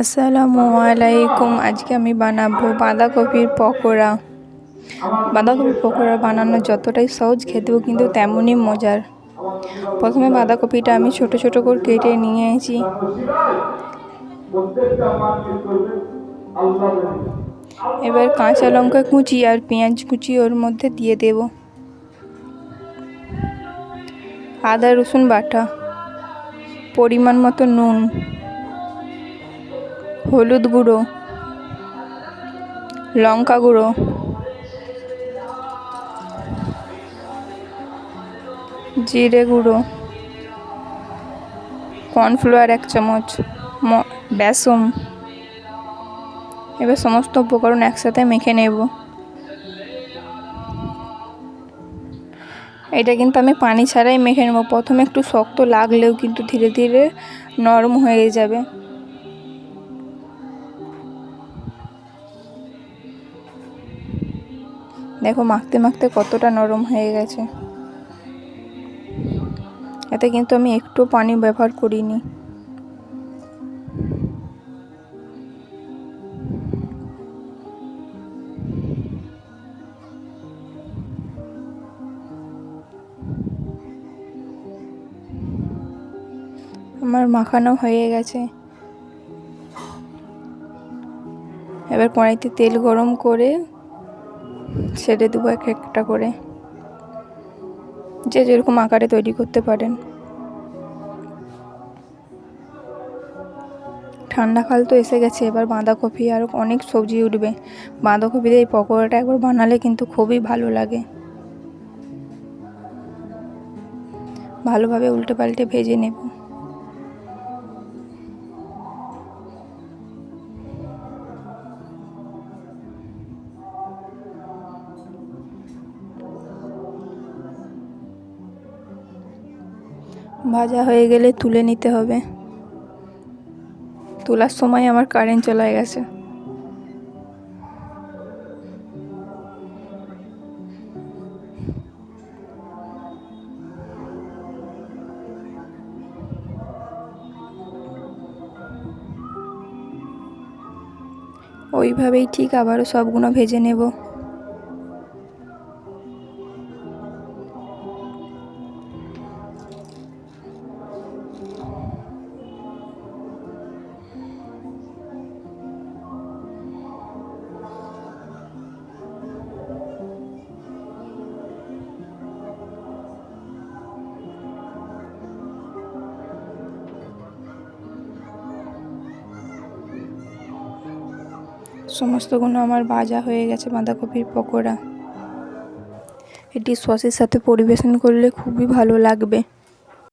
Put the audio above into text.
আসসালামু আলাইকুম। আজকে আমি বানাবো বাঁধাকপির পকোড়া। বাঁধাকপির পকোড়া বানানো যতটাই সহজ খেতেও কিন্তু তেমনই মজার। প্রথমে বাঁধাকপিটা আমি ছোট ছোট করে কেটে নিয়েছি। এবার কাঁচা লঙ্কা কুচি আর পেঁয়াজ কুচি ওর মধ্যে দিয়ে দেব। আদা রসুন বাটা। পরিমাণ মতো নুন। হলুদ গুঁড়ো, লঙ্কা গুঁড়ো, জিরে গুঁড়ো, কর্নফ্লাওয়ার এক চামচ বেসন। এবার সমস্ত উপকরণ একসাথে মেখে নেব। এটা কিন্তু আমি পানি ছাড়াই মেখে নেব। প্রথমে একটু শক্ত লাগলেও কিন্তু ধীরে ধীরে নরম হয়ে যাবে। দেখো মাখতে মাখতে কতটা নরম হয়ে গেছে। এতে কিন্তু আমি একটু পানি ব্যবহার করিনি। আমার মাখানো হয়ে গেছে। এবার কড়াইতে তেল গরম করে ছেড়ে দেবো এক একটা করে। যে যেরকম আকারে তৈরি করতে পারেন। ঠান্ডাকাল তো এসে গেছে, এবার বাঁধাকপি আর অনেক সবজি উঠবে। বাঁধাকপি দিয়ে এই পকোড়াটা একবার বানালে কিন্তু খুবই ভালো লাগে। ভালোভাবে উল্টে পাল্টে ভেজে নেব। ভাজা হয়ে গেলে তুলে নিতে হবে। তোলার সময় আমার কারেন্ট চলে গেছে। ওইভাবেই ঠিক আবারও সবগুলো ভেজে নেব। সমস্তগুলো আমার ভাজা হয়ে গেছে বাঁধাকপির পকোড়া। এটি সসের সাথে পরিবেশন করলে খুবই ভালো লাগবে।